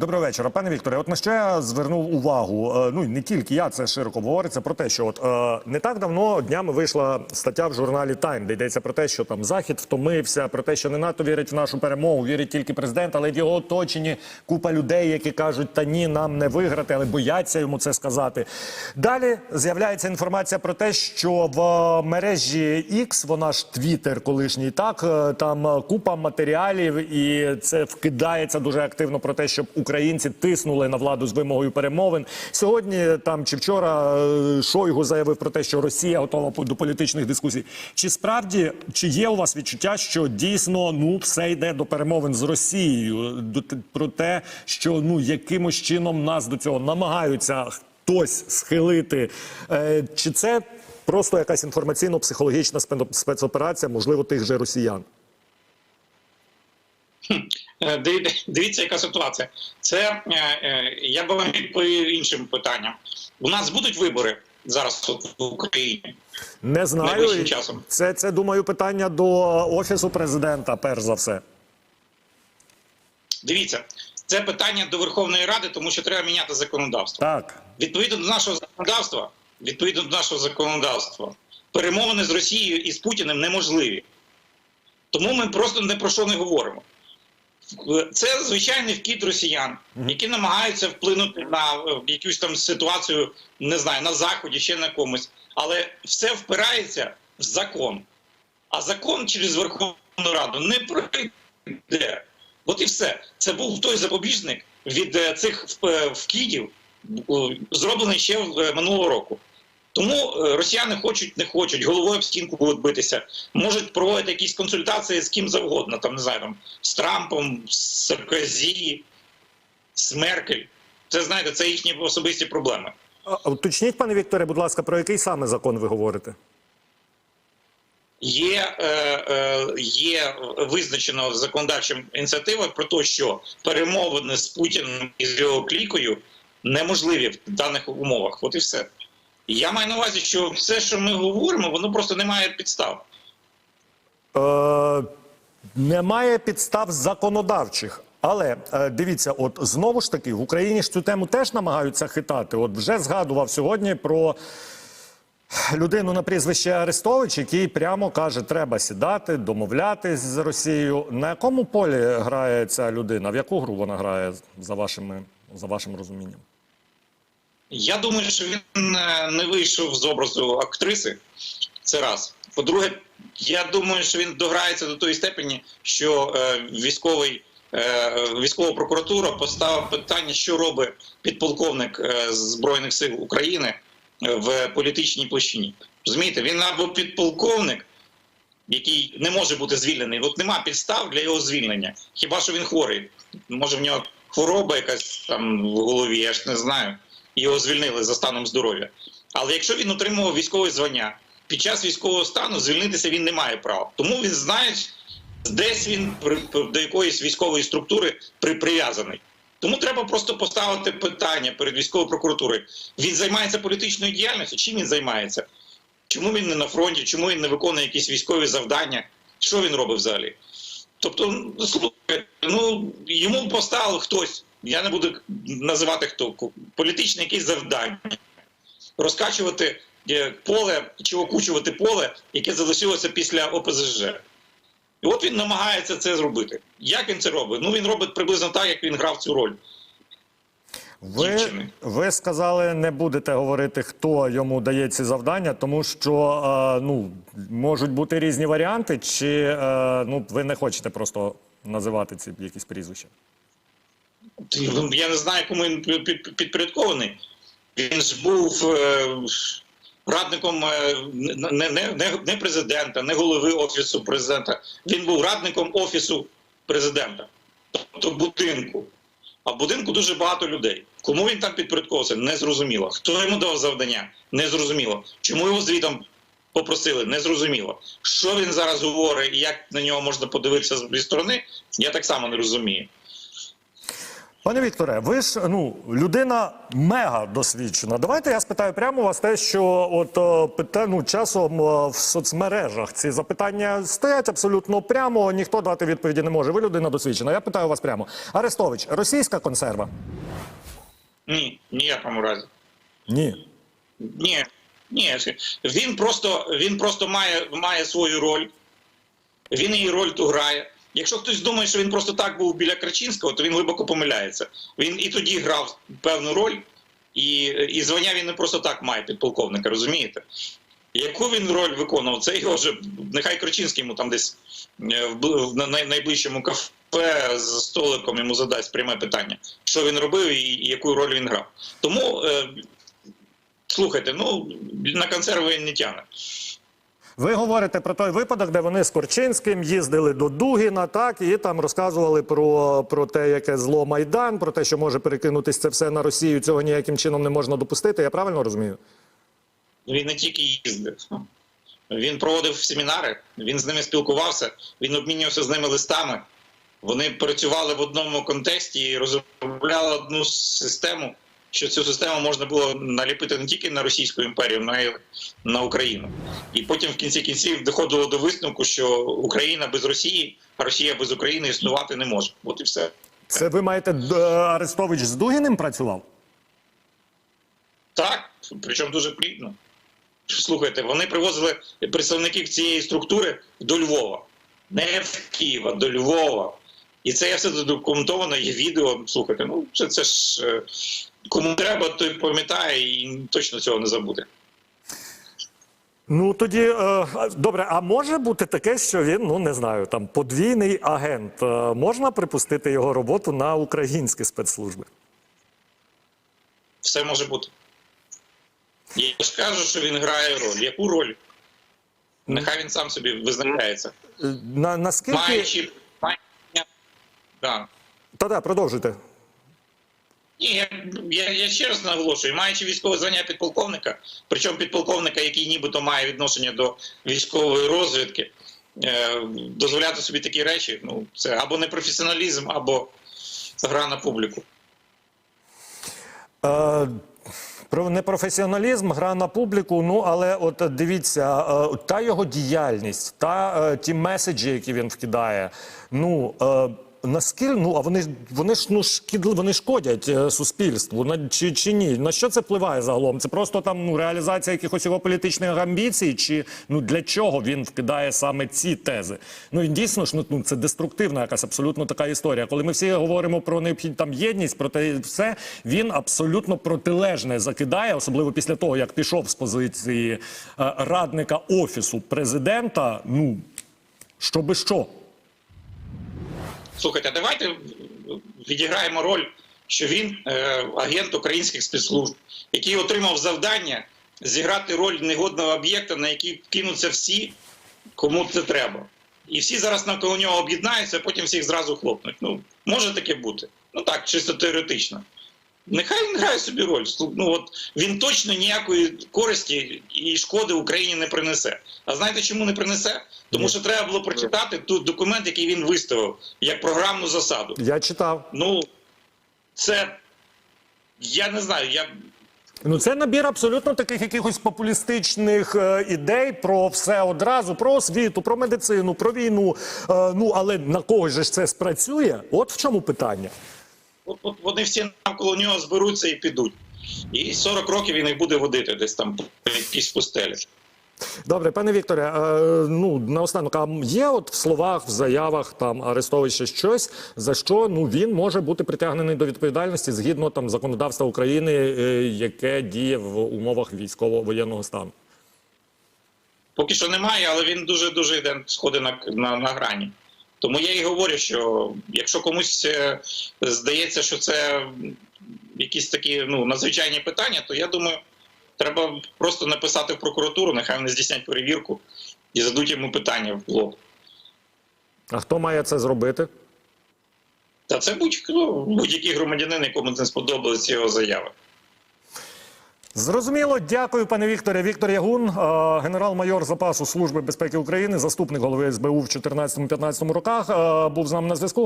Доброго вечора, пане Вікторе. От на що я звернув увагу. е, Ну не тільки я, це широко говориться про те, що от е, не так давно днями вийшла стаття в журналі Тайм, де йдеться про те, що там захід втомився, про те, що не НАТО вірить в нашу перемогу, вірить тільки президент, але в його оточенні купа людей, які кажуть, та ні, нам не виграти, але бояться йому це сказати. Далі з'являється інформація про те, що в е, мережі X, вона ж Twitter колишній, так там купа матеріалів, і це вкидається дуже активно про те, щоб українці тиснули на владу з вимогою перемовин. Сьогодні там чи вчора е, Шойгу заявив про те, що Росія готова до політичних дискусій. Чи справді чи є у вас відчуття, що дійсно ну все йде до перемовин з Росією? До про те, що ну якимось чином нас до цього намагаються хтось схилити? Е, чи це просто якась інформаційно-психологічна спе- спецоперація, можливо, тих же росіян? Е, диві- Дивіться, яка ситуація. Це е, е, я би вам відповів іншим питанням. У нас будуть вибори зараз в Україні. Не знаю. Часом. Це, це думаю, питання до офісу президента, перш за все. Дивіться, це питання до Верховної Ради, тому що треба міняти законодавство. Так. Відповідно до нашого законодавства, відповідно до нашого законодавства, перемовини з Росією і з Путіним неможливі. Тому ми просто не про що не говоримо. Це звичайний вкид росіян, які намагаються вплинути на якусь там ситуацію, не знаю, на заході, ще на комусь. Але все впирається в закон. А закон через Верховну Раду не пройде. От і все. Це був той запобіжник від е, цих е, вкидів, е, зроблений ще минулого року. Тому е, росіяни хочуть, не хочуть, головою об стінку будуть битися, можуть проводити якісь консультації з ким завгодно, там не знаю, там з Трампом, з Саркозі, з Меркель. Це знаєте, це їхні особисті проблеми. Уточніть, пане Вікторе, будь ласка, про який саме закон ви говорите? Є, е, е, є визначено законодавчим ініціативою про те, що перемовини з Путіним і з його клікою неможливі в даних умовах. От і все. Я маю на увазі, що все, що ми говоримо, воно просто не має підстав. Е, немає підстав законодавчих. Але е, дивіться, от знову ж таки в Україні ж цю тему теж намагаються хитати. От вже згадував сьогодні про людину на прізвище Арестович, який прямо каже, треба сідати, домовлятись з Росією. На якому полі грає ця людина? В яку гру вона грає за вашими за вашим розумінням? Я думаю, що він е, не вийшов з образу актриси. Це раз. По-друге, я думаю, що він дограється до тої степені, що е, військовий. е, Військова прокуратура поставила питання, що робить підполковник е, Збройних сил України е, в політичній площині. Розумієте, він або підполковник, який не може бути звільнений. От нема підстав для його звільнення. Хіба що він хворий? Може, в нього хвороба якась там в голові, я ж не знаю. Його звільнили за станом здоров'я. Але якщо він отримував військове звання, під час військового стану звільнитися він не має права. Тому він знає, десь він до якоїсь військової структури при- прив'язаний. Тому треба просто поставити питання перед військовою прокуратурою. Він займається політичною діяльністю? Чим він займається? Чому він не на фронті? Чому він не виконує якісь військові завдання? Що він робить взагалі? Тобто, ну, слухайте, ну йому поставив хтось. Я не буду називати хто політичне якесь завдання. Розкачувати е, поле чи окучувати поле, яке залишилося після ОПЗЖ. І от він намагається це зробити. Як він це робить? Ну він робить приблизно так, як він грав цю роль. Ви, ви сказали, не будете говорити, хто йому дає ці завдання, тому що е, ну, можуть бути різні варіанти, чи е, ну, ви не хочете просто називати ці якісь прізвища? Ну, Я не знаю, кому він під- під- підпорядкований. Він ж був е, радником е, не, не, не, президента, не голови офісу президента. Він був радником офісу президента, тобто будинку. А в будинку дуже багато людей. Кому він там підпорядковувався, не зрозуміло. Хто йому дав завдання, не зрозуміло. Чому його звітом попросили, не зрозуміло. Що він зараз говорить і як на нього можна подивитися зі сторони, я так само не розумію. Пане Вікторе, ви ж ну людина мега досвідчена. Давайте я спитаю прямо вас те, що от е, пита, ну, часом е, в соцмережах ці запитання стоять абсолютно прямо. Ніхто дати відповіді не може. Ви людина досвідчена. Я питаю вас прямо. Арестович, російська консерва? Ні, ніякому разі. Ні. Ні, ні. Він просто, він просто має, має свою роль. Він її роль ту грає. Якщо хтось думає, що він просто так був біля Крачинського, то він глибоко помиляється. Він і тоді грав певну роль, і, і звання він не просто так має підполковника, розумієте? Яку він роль виконував? Це його вже нехай Крачинський йому там десь е, в в на най- найближчому кафе з столиком йому задасть пряме питання, що він робив і яку роль він грав. Тому е, слухайте, ну на консерви він не тягне. Ви говорите про той випадок, де вони з Корчинським їздили до Дугіна, так і там розказували про, про те, яке зло Майдан, про те, що може перекинутись це все на Росію. Цього ніяким чином не можна допустити. Я правильно розумію? Він не тільки їздив. Він проводив семінари, він з ними спілкувався, він обмінювався з ними листами. Вони працювали в одному контексті і розробляли одну систему, що цю систему можна було наліпити не тільки на Російську імперію, але й на Україну. І потім в кінці кінців доходило до висновку, що Україна без Росії, а Росія без України існувати не може. От і все. Це ви маєте е, Арестович з Дугіним працював? Так, причому дуже плідно. Слухайте, вони привозили представників цієї структури до Львова, не в Києва, до Львова. І це все задокументовано, є відео. Слухайте, ну це, це ж е, кому треба, той пам'ятає і точно цього не забуде. Ну тоді е, добре. А може бути таке, що він ну не знаю, там подвійний агент. Е, можна припустити його роботу на українські спецслужби? Все може бути. Я ж кажу, що він грає роль. Яку роль? Нехай він сам собі визначається. На наскільки Маючи. маючи да. та да, продовжуйте. Ні, я, я, ще раз наголошую, маючи військове звання підполковника, причому підполковника, який нібито має відношення до військової розвідки, е, дозволяти собі такі речі, ну це або непрофесіоналізм, або гра на публіку. Е, про непрофесіоналізм, гра на публіку. Ну але от дивіться, е, та його діяльність, та е, ті меседжі, які він вкидає. Ну е, наскільки ну а вони вони ж ну шкідли, вони шкодять е, суспільству. На чи, чи ні? На що це впливає загалом? Це просто там ну реалізація якихось його політичних амбіцій, чи ну для чого він вкидає саме ці тези? Ну і дійсно ж ну, ну це деструктивна якась абсолютно така історія. Коли ми всі говоримо про необхідність там єдність, про те все, він абсолютно протилежне закидає, особливо після того, як пішов з позиції е, радника офісу президента. Ну щоби що. Слухайте, а давайте відіграємо роль, що він е, агент українських спецслужб, який отримав завдання зіграти роль негодного об'єкта, на який кинуться всі, кому це треба. І всі зараз навколо нього об'єднаються, а потім всіх зразу хлопнуть. Ну, може таке бути. Ну так, чисто теоретично. Нехай він грає собі роль. Ну, от, він точно ніякої користі і шкоди Україні не принесе. А знаєте, чому не принесе? Тому що треба було прочитати тут документ, який він виставив як програмну засаду. Я читав. Ну, це я не знаю. Я Ну, це набір абсолютно таких якихось популістичних е, ідей про все одразу, про освіту, про медицину, про війну. Е, ну але на когось же ж це спрацює? От в чому питання. От, от вони всі навколо нього зберуться і підуть. І 40 років він їх буде водити десь там по якійсь пустелі. Добре, пане Вікторе, е, ну наостанок, а є от в словах, в заявах там Арестовича щось, за що ну він може бути притягнений до відповідальності згідно там законодавства України, е, яке діє в умовах військово-воєнного стану. Поки що немає, але він дуже дуже йде сходить на, на, на грані. Тому я і говорю, що якщо комусь е, здається, що це якісь такі ну, надзвичайні питання, то я думаю, треба просто написати в прокуратуру, нехай вони здійснять перевірку і зададуть йому питання в лоб. А хто має це зробити? Та це будь-який громадянин, якому не сподобалися його заяви. Зрозуміло, дякую, пане Вікторе. Віктор Ягун, е, генерал-майор запасу Служби безпеки України, заступник голови СБУ в 2014-2015 роках, е, був з нами на зв'язку.